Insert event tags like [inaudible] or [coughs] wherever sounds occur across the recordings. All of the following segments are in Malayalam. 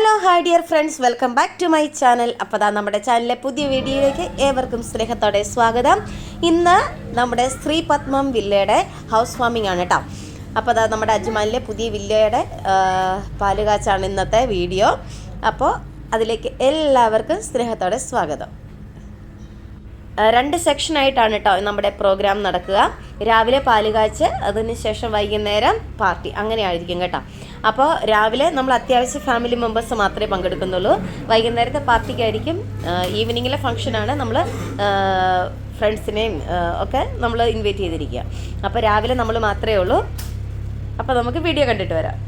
Hello hi dear friends welcome back to my channel അപ്പോൾ നമ്മുടെ ചാനലിലെ പുതിയ വീഡിയോയിലേക്ക് ഏവർക്കും സ്നേഹത്തോടെ സ്വാഗതം. ഇന്ന് നമ്മുടെ ശ്രീ പത്മം വില്ലയുടെ ഹൗസ് വാമിംഗ് ആണ് കേട്ടോ അപ്പോൾ നമ്മുടെ അജ്മാലിലെ പുതിയ വില്ലയുടെ പാലുകാച്ചാണ് ഇന്നത്തെ വീഡിയോ. അപ്പോൾ അതിലേക്ക് എല്ലാവർക്കും സ്നേഹത്തോടെ സ്വാഗതം. രണ്ട് സെക്ഷനായിട്ടാണ് കേട്ടോ നമ്മുടെ പ്രോഗ്രാം നടക്കുക. രാവിലെ പാൽ കാച്ച് അതിനുശേഷം വൈകുന്നേരം പാർട്ടി അങ്ങനെ ആയിരിക്കും കേട്ടോ. അപ്പോൾ രാവിലെ നമ്മൾ അത്യാവശ്യം ഫാമിലി മെമ്പേഴ്സ് മാത്രമേ പങ്കെടുക്കുന്നുള്ളൂ. വൈകുന്നേരത്തെ പാർട്ടിക്കായിരിക്കും ഈവനിങ്ങിലെ ഫംഗ്ഷനാണ് നമ്മൾ ഫ്രണ്ട്സിനെയും ഒക്കെ നമ്മൾ ഇൻവൈറ്റ് ചെയ്തിരിക്കുക. അപ്പോൾ രാവിലെ നമ്മൾ മാത്രമേ ഉള്ളൂ. അപ്പോൾ നമുക്ക് വീഡിയോ കണ്ടിട്ട് വരാം.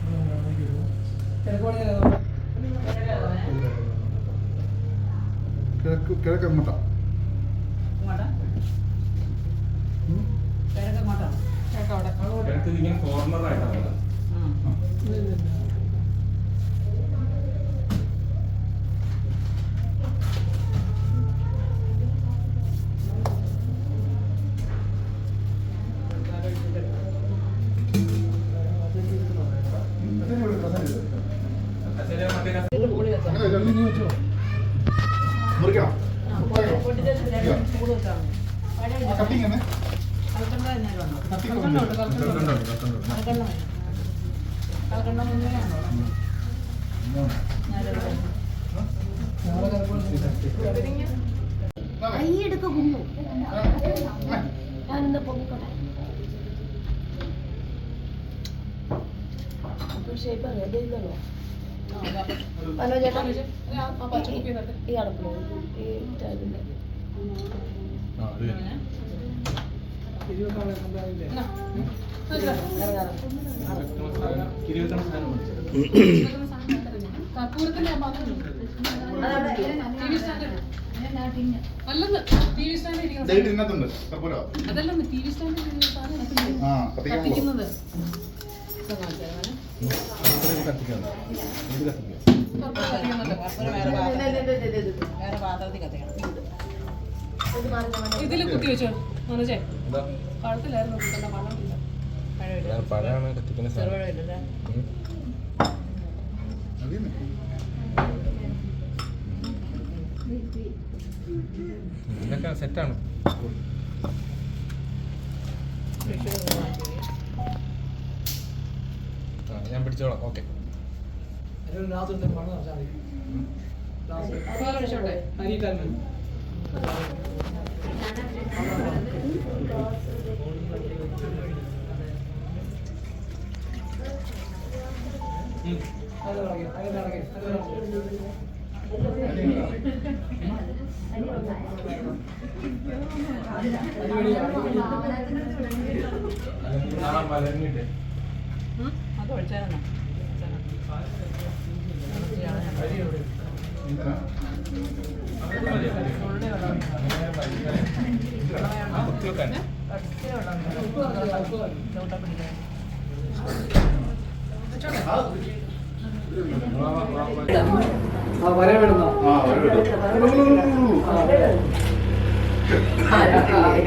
കിഴക്ക് കിഴക്ക് എങ്ങോട്ടാ കിഴക്ക് ഇങ്ങനെ കോർണർ ആയിട്ടാണ് കട്ടിങ് തന്നെ. കൈയെടുക്ക കുഞ്ഞു. ഞാനിന്ന് പൊങ്ങിക്കോട്ടെ. ഷേപ്പ് അറിയാം ഹലോ ചേട്ടാ ഈ അടപ്പിലോ. ഈ ടാബിന്റെ അല്ലെന്ന് ടി വി സ്റ്റാൻഡ് ഇരിക്കുന്ന ഡേറ്റ് ഇതിനകത്തുണ്ട് കർപ്പൂരോ അതല്ലെന്ന് ടി വി സ്റ്റാൻഡ് ഇരിക്കുന്ന സാധനം കത്തിക്കുന്നത്. ആ കത്തിക്കാൻ പോകും കത്തിക്കുന്നത്. ഇതിൽ കുത്തി വെച്ചോ. മനോജേ. പഴത്തിലായിരുന്നു കുത്തണ്ട പഴമില്ല. പഴമാണ് കത്തിക്കുന്ന ഇതൊക്കെ സെറ്റാണ്. ഞാൻ പിടിച്ചോളാം. ഓക്കെ. പാൽ ഒഴിച്ചോട്ടെ മലർന്നിട്ട് ഉം? അത് ഒഴിച്ചായിരുന്നോ ഇതിനാ?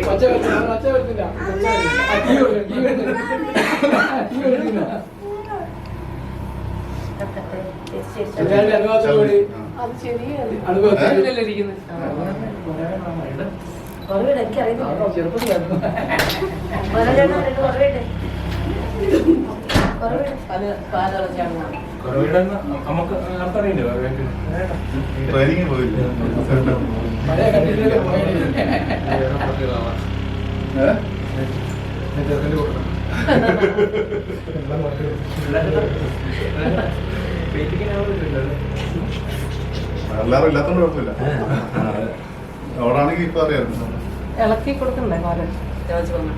ഒച്ച ഒരു അത് ശരിയാണ് അതിലല്ലേ ഇരിക്കുന്നത് കുറവിട്ടെ കുറവിട അത് പാലളച്ചാണ് നമുക്ക് അടുത്തറിയില്ലേ ട്രെയിനിങ് പോയില്ലേ ഏ? എല്ലാവരും ഇല്ലാത്തോണ്ട് കുഴപ്പമില്ല. അവിടാണെങ്കിൽ ഇപ്പൊ അറിയാം ഇളക്കി കൊടുക്കണ്ടേ പാൽ ചോദിച്ചു വന്നു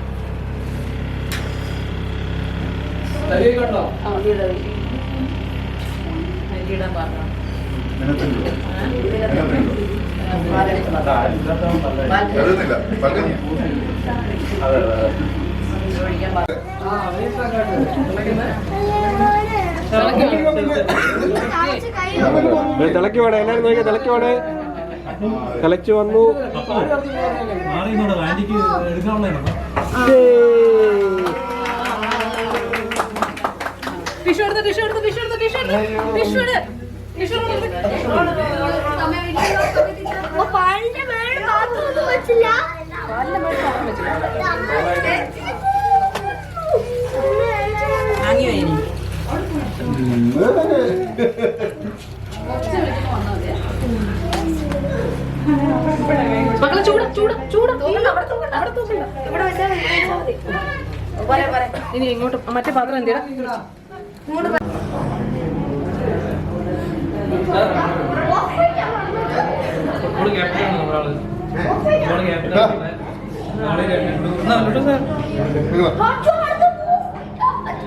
തിളക്കി വേണേ എല്ലാരും നോക്കിയാ തിളക്കി വേണേ തിളച്ചു വന്നു. ടിഷ്യൂ എടുത്ത് ടിഷ്യൂ എടുത്ത് ടിഷ്യൂ എടുത്ത് ടിഷ്യൂ എടുത്ത്. ടിഷ്യൂ എടുത്ത്. പാലിന്റെ മേലെ മാത്രമൊന്നും വെച്ചില്ല. വാങ്ങി വൈകി മക്കളെ ചൂട് ചൂട് ചൂട്. ഇനി ഇങ്ങോട്ട് മറ്റേ പാത്രം എന്തിടാ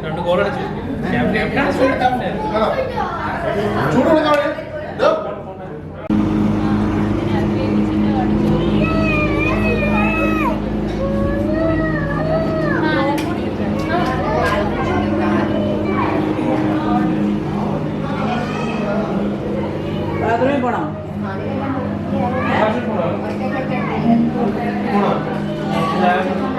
രണ്ട് കോളടിച്ചു അടിച്ചു ചൂട് കൊടുക്കാൻ. ബാത്റൂമിൽ പോണോ ഒറ്റക്കാലം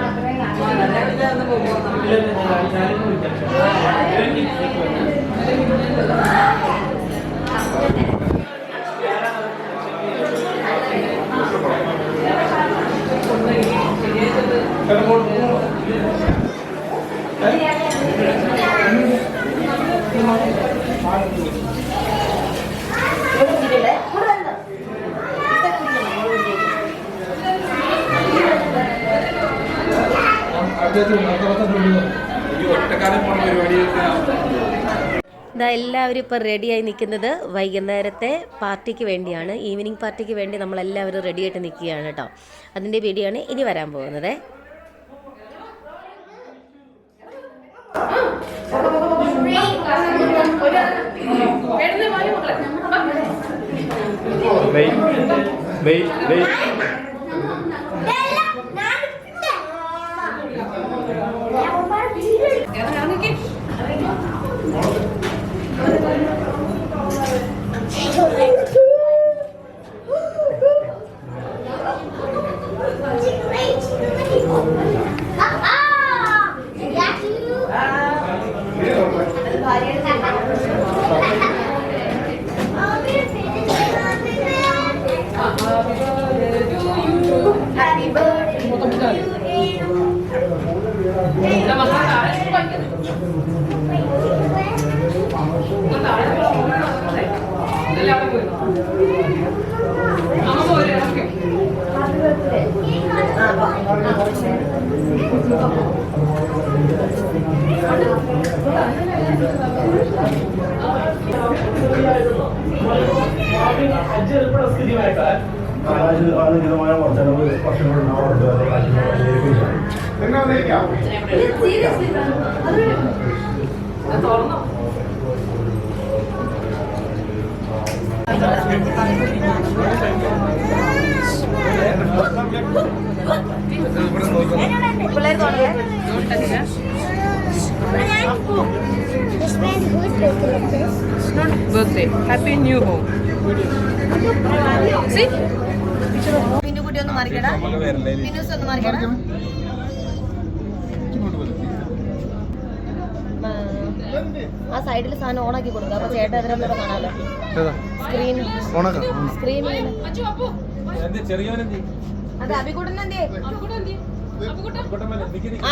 പോണ പരിപാടിയൊക്കെ ഇതാ എല്ലാവരും ഇപ്പം റെഡിയായി നിൽക്കുന്നത് വൈകുന്നേരത്തെ പാർട്ടിക്ക് വേണ്ടിയാണ്. ഈവനിങ് പാർട്ടിക്ക് വേണ്ടി നമ്മളെല്ലാവരും റെഡിയായിട്ട് നിൽക്കുകയാണ് കേട്ടോ. അതിന്റെ വീഡിയോ ആണ് ഇനി വരാൻ പോകുന്നത്. Happy അനുചിതമായ വർധനവ് വർഷങ്ങൾ എന്നാ വന്നിരിക്കാം? പിള്ളേർ? ബർത്ത്ഡേ ഹാപ്പി ന്യൂ ഹോം പിന്നെ കുട്ടി ഒന്ന് മറിക്കടാ. പിന്നൂസ് ഒന്ന് മറിക്കടാ. ആ സൈഡിൽ സാധനം ഓണാക്കി കൊടുക്കുക അപ്പൊ ചേട്ടൻ അതിനകത്ത് കാണാലോ. സ്ക്രീൻ ചെറിയവനെന്തി അത് അഭികൂട്ടൻ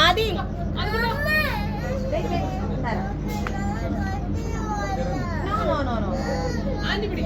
ആദി. wait. തരാം. No no, no, no. അതെ. Ready?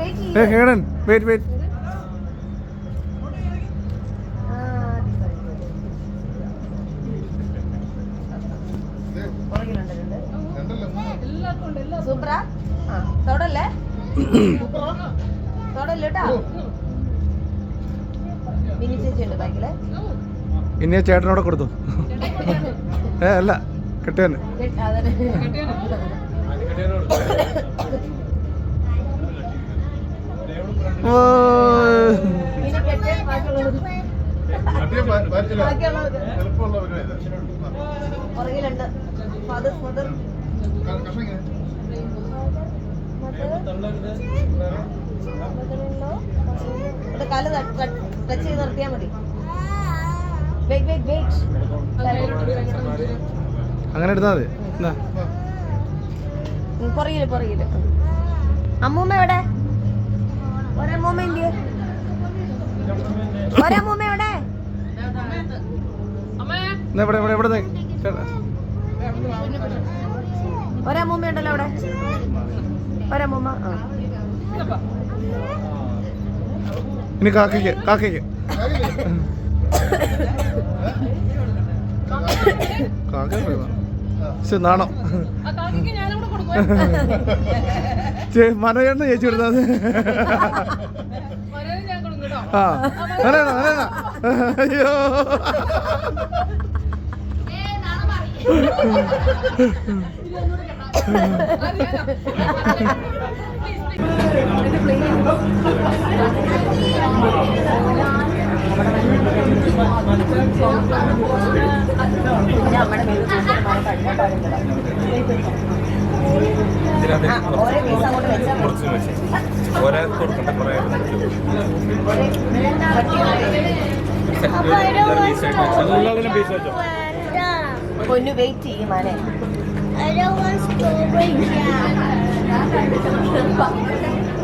വെയിറ്റ് ഏ വെയിറ്റ് വെയിറ്റ് സൂപ്പറാ തൊടല്ലേ തൊടല്ലോ? കേട്ടോ മിനി ചേച്ചി ഉണ്ട് ബാക്കിൽ ഇനി ആ ചേട്ടനോടെ കൊടുത്തു. ഏ അല്ല കെട്ടിയന് ഓ. പുറകിലുണ്ട് കാൽ ടച്ച് ചെയ്ത് നിർത്തിയാൽ മതി അങ്ങനെ എടുത്താ മതി. എന്നാ? പുറകിൽ പുറകിൽ. അമ്മൂമ്മ എവിടെ? ഒരമ്മൂമ്മ ഇല്ലേ ഒരമ്മൂമ്മ എവിടെ? ഇവിടെ ഇവിടെ ഇവിടെ നിന്ന് ചേട്ടാ ഒരമ്മൂമ്മ ഉണ്ടല്ലോ അവിടെ. ഒരമ്മൂമ്മ ആ. ഇനി കാക്കയ്ക്ക് കാക്കയ്ക്ക്. ശരി നാണം ചേച്ചി കൊടുത്താ ആ അയ്യോ. വെച്ചാൽ വെയിറ്റ് ചെയ്യും മാനെ I don't want strawberry jam.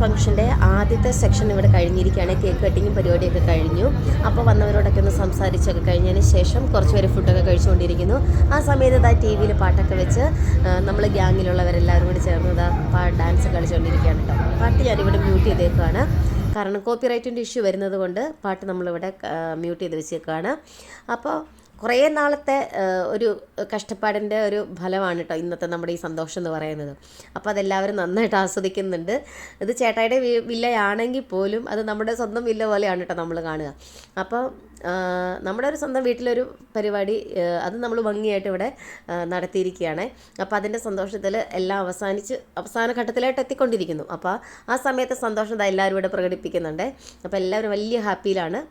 ഫംഗ്ഷന്റെ ആദ്യത്തെ സെക്ഷൻ ഇവിടെ കഴിഞ്ഞിരിക്കുകയാണ്. കേക്ക് കട്ടിങ്ങും പരിപാടിയൊക്കെ കഴിഞ്ഞു. അപ്പോൾ വന്നവരോടൊക്കെ ഒന്ന് സംസാരിച്ചൊക്കെ കഴിഞ്ഞതിന് ശേഷം കുറച്ച് പേര് ഫുഡൊക്കെ കഴിച്ചുകൊണ്ടിരിക്കുന്നു. ആ സമയത്ത് ഇതാ ടി വിയിൽ പാട്ടൊക്കെ വെച്ച് നമ്മൾ ഗ്യാങ്ങിലുള്ളവരെല്ലാവരും കൂടി ചേർന്ന് ഇതാ ഡാൻസ് കളിച്ചുകൊണ്ടിരിക്കുകയാണ് കേട്ടോ. പാട്ട് ഞാനിവിടെ മ്യൂട്ട് ചെയ്തേക്കുകയാണ് കാരണം കോപ്പി റൈറ്റിന്റെ ഇഷ്യൂ വരുന്നത് കൊണ്ട് പാട്ട് നമ്മളിവിടെ മ്യൂട്ട് ചെയ്ത് വെച്ചേക്കുകയാണ് അപ്പോൾ കുറേ നാളത്തെ ഒരു കഷ്ടപ്പാടിന്റെ ഒരു ഫലമാണ് കേട്ടോ ഇന്നത്തെ നമ്മുടെ ഈ സന്തോഷം എന്ന് പറയുന്നത്. അപ്പോൾ അതെല്ലാവരും നന്നായിട്ട് ആസ്വദിക്കുന്നുണ്ട്. ഇത് ചേട്ടായിയുടെ വില്ലയാണെങ്കിൽ പോലും അത് നമ്മുടെ സ്വന്തം വില്ല പോലെയാണ് കേട്ടോ നമ്മൾ കാണുക. അപ്പോൾ നമ്മുടെ ഒരു സ്വന്തം വീട്ടിലൊരു പരിപാടി അത് നമ്മൾ ഭംഗിയായിട്ട് ഇവിടെ നടത്തിയിരിക്കുകയാണ്. അപ്പോൾ അതിന്റെ സന്തോഷത്തിൽ എല്ലാം അവസാനിച്ച് അവസാന ഘട്ടത്തിലായിട്ട് എത്തിക്കൊണ്ടിരിക്കുന്നു. അപ്പോൾ ആ സമയത്തെ സന്തോഷം എല്ലാവരും ഇവിടെ പ്രകടിപ്പിക്കുന്നുണ്ട്. അപ്പോൾ എല്ലാവരും വലിയ ഹാപ്പിയിലാണ്.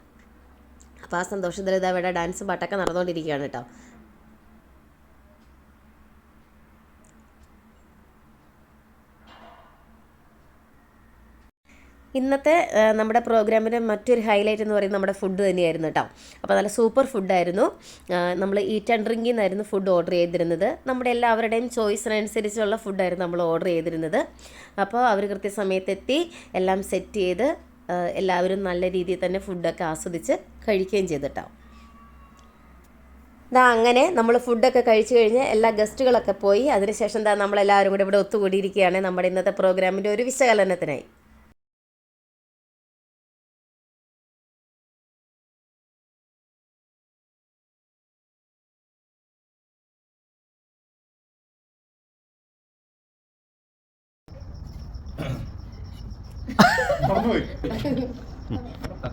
അപ്പോൾ ആ സന്തോഷത്തിൽ ഇതാ ഡാൻസ് പാട്ടൊക്കെ നടന്നുകൊണ്ടിരിക്കുകയാണ് കേട്ടോ. ഇന്നത്തെ നമ്മുടെ പ്രോഗ്രാമിന്റെ മറ്റൊരു ഹൈലൈറ്റ് എന്ന് പറയുന്നത് നമ്മുടെ ഫുഡ് തന്നെയായിരുന്നു കേട്ടോ. അപ്പോൾ നല്ല സൂപ്പർ ഫുഡായിരുന്നു നമ്മൾ ഈറ്റ് ആൻഡ് ഡ്രിങ്കിൽ നിന്നായിരുന്നു ഫുഡ് ഓർഡർ ചെയ്തിരുന്നത്. നമ്മുടെ എല്ലാവരുടെയും ചോയ്സിനനുസരിച്ചുള്ള ഫുഡായിരുന്നു നമ്മൾ ഓർഡർ ചെയ്തിരുന്നത്. അപ്പോൾ അവർ കൃത്യസമയത്തെത്തി എല്ലാം സെറ്റ് ചെയ്ത് എല്ലാവരും നല്ല രീതിയിൽ തന്നെ ഫുഡൊക്കെ ആസ്വദിച്ച് കഴിക്കുകയും ചെയ്തിട്ടാവും ദാ അങ്ങനെ നമ്മൾ ഫുഡൊക്കെ കഴിച്ചു കഴിഞ്ഞ് എല്ലാ ഗസ്റ്റുകളൊക്കെ പോയി. അതിനുശേഷം ദാ നമ്മളെല്ലാവരും കൂടി ഇവിടെ ഒത്തുകൂടിയിരിക്കുകയാണ് നമ്മുടെ ഇന്നത്തെ പ്രോഗ്രാമിന്റെ ഒരു വിശകലനത്തിനായി.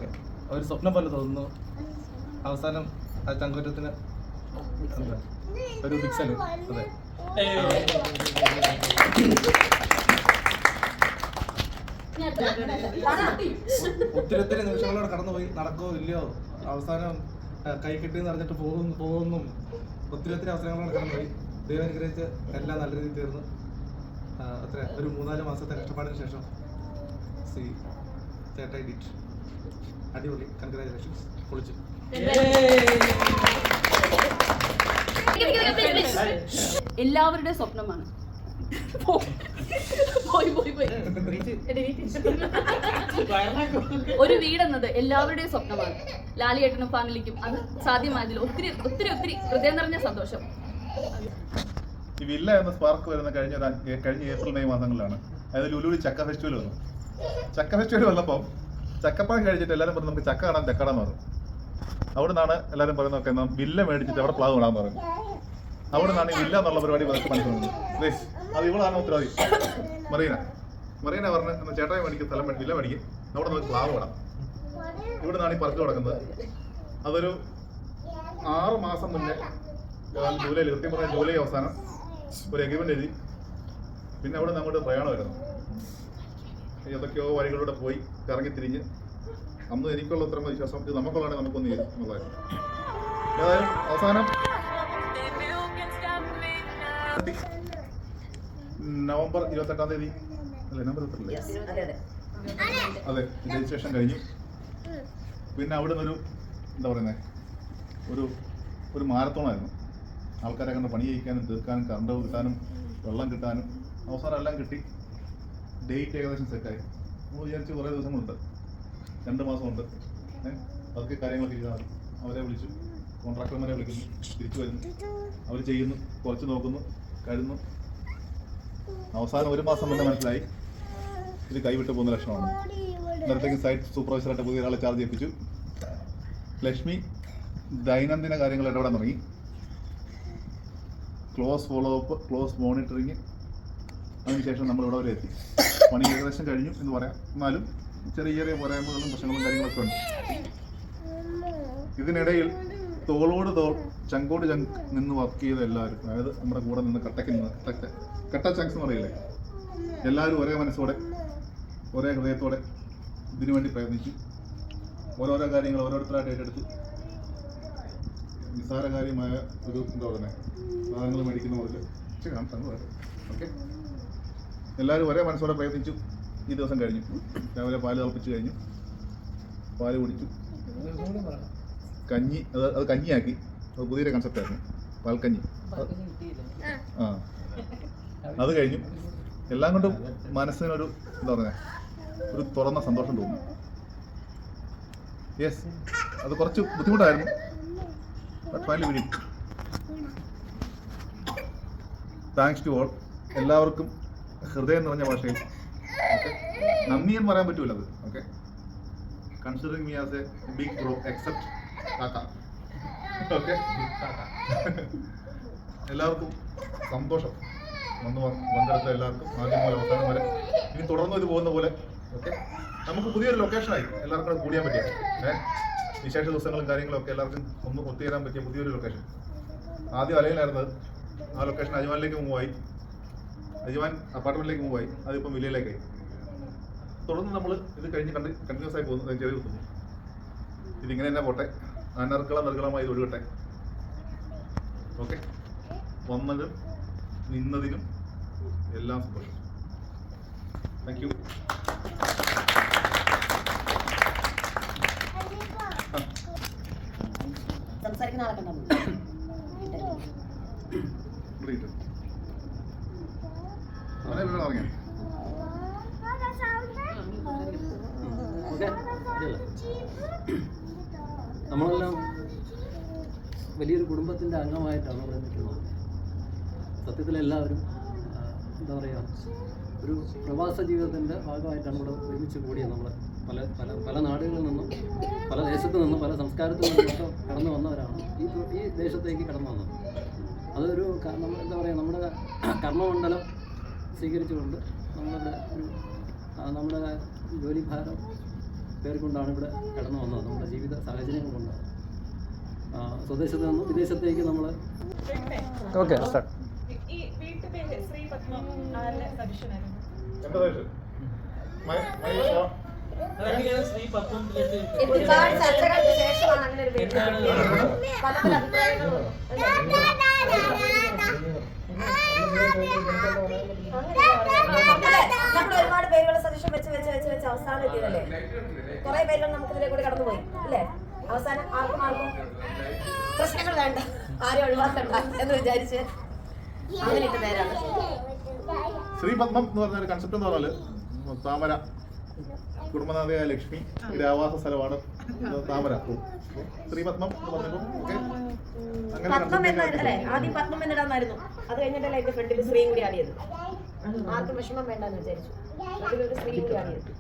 ഓക്കെ. ഒരു സ്വപ്നം പോലെ തോന്നുന്നു. അവസാനം ആ ചങ്കുറ്റത്തിന് ഒരു ബിഗ് അതെ. ഒത്തിരി ഒത്തിരി നിമിഷങ്ങളോട് കടന്നുപോയി. നടക്കോ ഇല്ലയോ? അവസാനം കൈ കെട്ടി അറിഞ്ഞിട്ട് പോകുന്നു പോകുന്നു ഒത്തിരി ഒത്തിരി അവസരങ്ങളോട് കടന്നുപോയി. ദൈവം അനുഗ്രഹിച്ച് എല്ലാം നല്ല രീതിയിൽ തീർന്നു. അത്ര. ഒരു മൂന്നാൽ മാസത്തെ കഷ്ടപ്പാടിന് ശേഷം. സി ചേട്ടായി ഡിറ്റ് അടിപൊളി. കൺഗ്രാചുലേഷൻസ് പൊളിച്ചു. എല്ലാവരുടെ സ്വപ്നമാണ്. ഒരു വീടെന്നത് എല്ലാവരുടെയും സ്വപ്നമാണ്. ലാലിയേട്ടനും ഫാമിലിക്കും അത് സാധ്യമായതിൽ ഒത്തിരി ഒത്തിരി ഒത്തിരി ഹൃദയം നിറഞ്ഞ സന്തോഷം. ഈ വില്ല എന്ന സ്പാർക്ക് വരുന്ന കഴിഞ്ഞ കഴിഞ്ഞ ഏപ്രിൽ മെയ് മാസങ്ങളിലാണ്. അതായത് ലുലു ചക്ക ഫെസ്റ്റിവൽ വന്നു. ചക്ക ഫെസ്റ്റിവൽ വന്നപ്പോൾ ചക്കപ്പഴം കഴിച്ചിട്ട് എല്ലാരും പറഞ്ഞു നമുക്ക് ചക്ക കാണാൻ ചക്കടാന്ന് പറഞ്ഞു. അവിടെ നിന്നാണ് എല്ലാരും പറയുന്നത് എന്നാ വില്ല മേടിച്ചിട്ട് അവിടെ പ്ലാവ് നടാന്ന് പറഞ്ഞു. അവിടെ നിന്നാണ് ഈ വില്ല എന്നുള്ള പരിപാടി മനസ്സിലാവുന്നത് പ്ലീസ് അത് ഇവളാണ് ഉത്തരവാദി. മറീന. മറീന പറഞ്ഞ് എന്നാ ചേട്ടായി മേടിക്കും സ്ഥലം മേടിക്കും വില്ല മേടിക്കും. അവിടെ നമുക്ക് പ്ലാവ് കാണാം ഇവിടെ നിന്നാണ് ഈ പറക്ക് കിടക്കുന്നത് അതൊരു ആറ് മാസം മുന്നേ ജൂലൈയിൽ കൃത്യം പറഞ്ഞ ജൂലൈ അവസാനം ഒരു എഗ്രിമെന്റ് എഴുതി. പിന്നെ അവിടെ നിന്ന് അങ്ങോട്ട് പ്രയാണമായിരുന്നു ഏതൊക്കെയോ വഴികളിലൂടെ പോയി കറങ്ങി തിരിഞ്ഞ് അന്ന് എനിക്കുള്ള ഉത്തരം വിശ്വാസം ഇത് നമുക്കുള്ളതാണ് നമുക്കൊന്ന് എന്നുള്ളതായിരുന്നു. ഏതായാലും അവസാനം നവംബർ ഇരുപത്തെട്ടാം തീയതി അല്ലേ? നവംബർ ഇരുപത്തെട്ടല്ലേ അതെ രജിസ്ട്രേഷൻ കഴിഞ്ഞു. പിന്നെ അവിടെ നിന്നൊരു എന്താ പറയുന്നത് ഒരു ഒരു മാരത്തോണായിരുന്നു. ആൾക്കാരെ കണ്ട് പണി ചെയ്യിക്കാനും തീർക്കാനും കറണ്ട് കിട്ടാനും വെള്ളം കിട്ടാനും അവസാനം എല്ലാം കിട്ടി. ഡേറ്റ് ഏകദേശം സെറ്റായി നമ്മൾ വിചാരിച്ച് കുറേ ദിവസങ്ങളുണ്ട്. രണ്ട് മാസമുണ്ട്. ഏഹ് അതൊക്കെ കാര്യങ്ങളൊക്കെ ചെയ്താൽ അവരെ വിളിച്ചു. കോൺട്രാക്ടർമാരെ വിളിക്കുന്നു. തിരിച്ചു വരുന്നു. അവർ ചെയ്യുന്നു. കുറച്ച് നോക്കുന്നു. കരുന്നു അവസാനം ഒരു മാസം തന്നെ മനസ്സിലായി. ഇത് കൈവിട്ട് പോകുന്ന ലക്ഷണമാണ്. നേരത്തേക്ക് സൈറ്റ് സൂപ്പർവൈസറായിട്ട് പുതിയ ഒരാളെ ചാർജ് ചെയ്യിപ്പിച്ചു ലക്ഷ്മി ദൈനംദിന കാര്യങ്ങൾ ഇടപെടാൻ തുടങ്ങി. Close follow up close monitoring അതിനുശേഷം നമ്മൾ ഇവിടെ വരെ എത്തി. പണി ഏകദേശം കഴിഞ്ഞു എന്ന് പറയാം. എന്നാലും ചെറിയ ചെറിയ പോരായ്മകളും പ്രശ്നങ്ങളും കാര്യങ്ങളൊക്കെ ഉണ്ട്. ഇതിനിടയിൽ തോളോട് തോൾ ചങ്കോട് ചങ്ക് നിന്ന് വർക്ക് ചെയ്ത എല്ലാവരും അതായത് നമ്മുടെ കൂടെ നിന്ന് കട്ടയ്ക്ക് നിന്ന് കട്ട കട്ട ചങ്ക്സ് എന്ന് പറയില്ലേ? എല്ലാവരും ഒരേ മനസ്സോടെ ഒരേ ഹൃദയത്തോടെ ഇതിനു വേണ്ടി പ്രയത്നിച്ചു ഓരോരോ കാര്യങ്ങൾ ഓരോരുത്തരായിട്ട് ഏറ്റെടുത്തു നിസ്സാര കാര്യമായ ഒരു എന്താ പറയുന്നത് സാധനങ്ങൾ മേടിക്കുന്ന മുതൽ ഓക്കെ? എല്ലാവരും ഒരേ മനസ്സോടെ പ്രയത്നിച്ചു. ഈ ദിവസം കഴിഞ്ഞു. രാവിലെ പാൽ തിളപ്പിച്ച് കഴിഞ്ഞു. പാൽ കുടിച്ചു. കഞ്ഞി അത് അത് കഞ്ഞിയാക്കി. അത് പുതിയൊരു കൺസെപ്റ്റ് ആയിരുന്നു. പാൽക്കഞ്ഞി ആ. അത് കഴിഞ്ഞു. എല്ലാം കൊണ്ടും മനസ്സിനൊരു എന്താ പറയുക ഒരു തുറന്ന സന്തോഷം തോന്നി. യെസ് അത് കുറച്ച് ബുദ്ധിമുട്ടായിരുന്നു. താങ്ക്സ് ടു ഓൾ എല്ലാവർക്കും ഹൃദയം നിറഞ്ഞ ഭാഷയിൽ. നന്ദി എന്ന് പറയാൻ പറ്റൂല അത്. Okay. Considering me as a big bro except കാക്ക. ഓക്കെ. എല്ലാവർക്കും സന്തോഷം. വന്ന് പങ്കെടുത്ത എല്ലാവർക്കും ആദ്യം പോലെ അവസാനം വരെ. ഇനി തുടർന്ന് ഇത് പോകുന്ന പോലെ. ഓക്കെ. നമുക്ക് പുതിയൊരു ലൊക്കേഷനായി എല്ലാവർക്കും കൂടെ കൂടിയാൻ പറ്റിയ. ഏഹ് വിശേഷ ദിവസങ്ങളും കാര്യങ്ങളും ഒക്കെ എല്ലാവർക്കും ഒന്ന് ഒത്തുചേരാൻ പറ്റിയ പുതിയൊരു ലൊക്കേഷൻ ആദ്യം അലയിലായിരുന്നത് ആ ലൊക്കേഷൻ അജ്മാനിലേക്ക് മൂവായി അജ്മാൻ അപ്പാർട്ട്മെന്റിലേക്ക് മൂവായി അതിപ്പോ വില്ലയിലേക്കായി. തുടർന്ന് നമ്മൾ ഇത് കഴിഞ്ഞ് കണ്ട് കണ്ടിന്യൂസ് ആയി പോകുന്നു. ചെറിയ കുത്തുന്നു. ഇതിങ്ങനെ തന്നെ പോട്ടെ. അനർക്കളം നിർക്കളമായി ഇത് ഒഴുകട്ടെ. ഓക്കെ. വന്നതും നിന്നതിനും എല്ലാം സന്തോഷം. താങ്ക് യു സംസാരിക്കുന്ന ആളൊക്കെ [coughs] നമ്മളെല്ലാം വലിയൊരു കുടുംബത്തിന്റെ അംഗമായിട്ടാണ് ഇവിടെ നിൽക്കുന്നത്. സത്യത്തിൽ എല്ലാവരും എന്താ പറയുക ഒരു പ്രവാസ ജീവിതത്തിന്റെ ഭാഗമായിട്ടാണ് ഇവിടെ ഒരുമിച്ച് കൂടിയത് നമ്മൾ പല പല പല നാടുകളിൽ നിന്നും പല ദേശത്തു നിന്നും പല സംസ്കാരത്തിൽ നിന്നൊക്കെ കടന്നു വന്നവരാണ് ഈ ഈ ദേശത്തേക്ക് കടന്നു വന്നത്. അതൊരു എന്താ പറയുക നമ്മുടെ കർമ്മമണ്ഡലം സ്വീകരിച്ചുകൊണ്ട് നമ്മളുടെ ഒരു നമ്മുടെ ജോലിഭാരം പേർക്കൊണ്ടാണ് ഇവിടെ കടന്നു വന്നത്. നമ്മുടെ ജീവിത സാഹചര്യങ്ങൾ കൊണ്ട് സ്വദേശത്ത് നിന്നും വിദേശത്തേക്ക് നമ്മൾ ഓക്കെ സ്റ്റാർട്ട് ഈ വീട്ടുപേര് ശ്രീ പത്മം ഒരുപാട് ചർച്ചകൾക്ക് ശേഷമാണ് അങ്ങനെ ഒരു പല പല അഭിപ്രായങ്ങളും അല്ലേ? അല്ലേ? നമ്മൾ ഒരുപാട് പേരുകൾ സജഷൻ വെച്ച് വെച്ച് വെച്ച് വെച്ച് അവസാനം എത്തിയതല്ലേ കുറെ പേരുകൾ നമുക്ക് ഇതിലെ കൂടി കടന്നുപോയി അല്ലേ? അവസാനം ആർക്കും ആർക്കും പ്രശ്നങ്ങൾ വേണ്ട. ആരും ഒഴിവാക്കണ്ട എന്ന് വിചാരിച്ച് അങ്ങനെ ഇട്ട പേരാണ്. ശ്രീ പത്മം എന്ന് പറഞ്ഞ ഒരു കൺസെപ്റ്റ് എന്ന് പറഞ്ഞാൽ താമര. കുടുംബനാഥയായ ലക്ഷ്മി ഒരു ആവാസ സ്ഥലമാണ് താമര. ശ്രീപത്മം എന്ന് പറഞ്ഞപ്പോൾ ഓക്കെ. പത്മം എന്നല്ലേ ആദ്യം പത്മം എന്നിടാന്നായിരുന്നു. അത് കഴിഞ്ഞിട്ടല്ലേ എന്റെ ഫ്രണ്ടിൽ ശ്രീയും കൂടി ആടിയത്. ആർക്കും വിഷമം വേണ്ടെന്ന് വിചാരിച്ചു. അതിലൊരു ശ്രീ കൂടി ആടിയത്.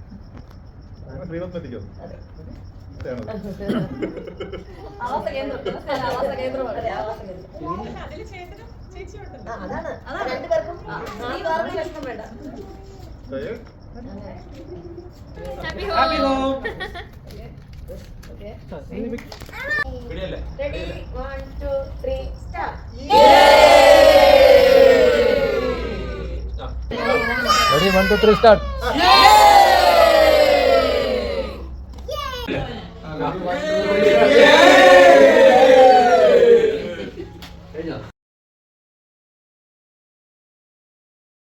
അതാണ് അതാണ് രണ്ടുപേർക്കും വേറെ വിഷമം വേണ്ട. Happy home ready one two three start Amém.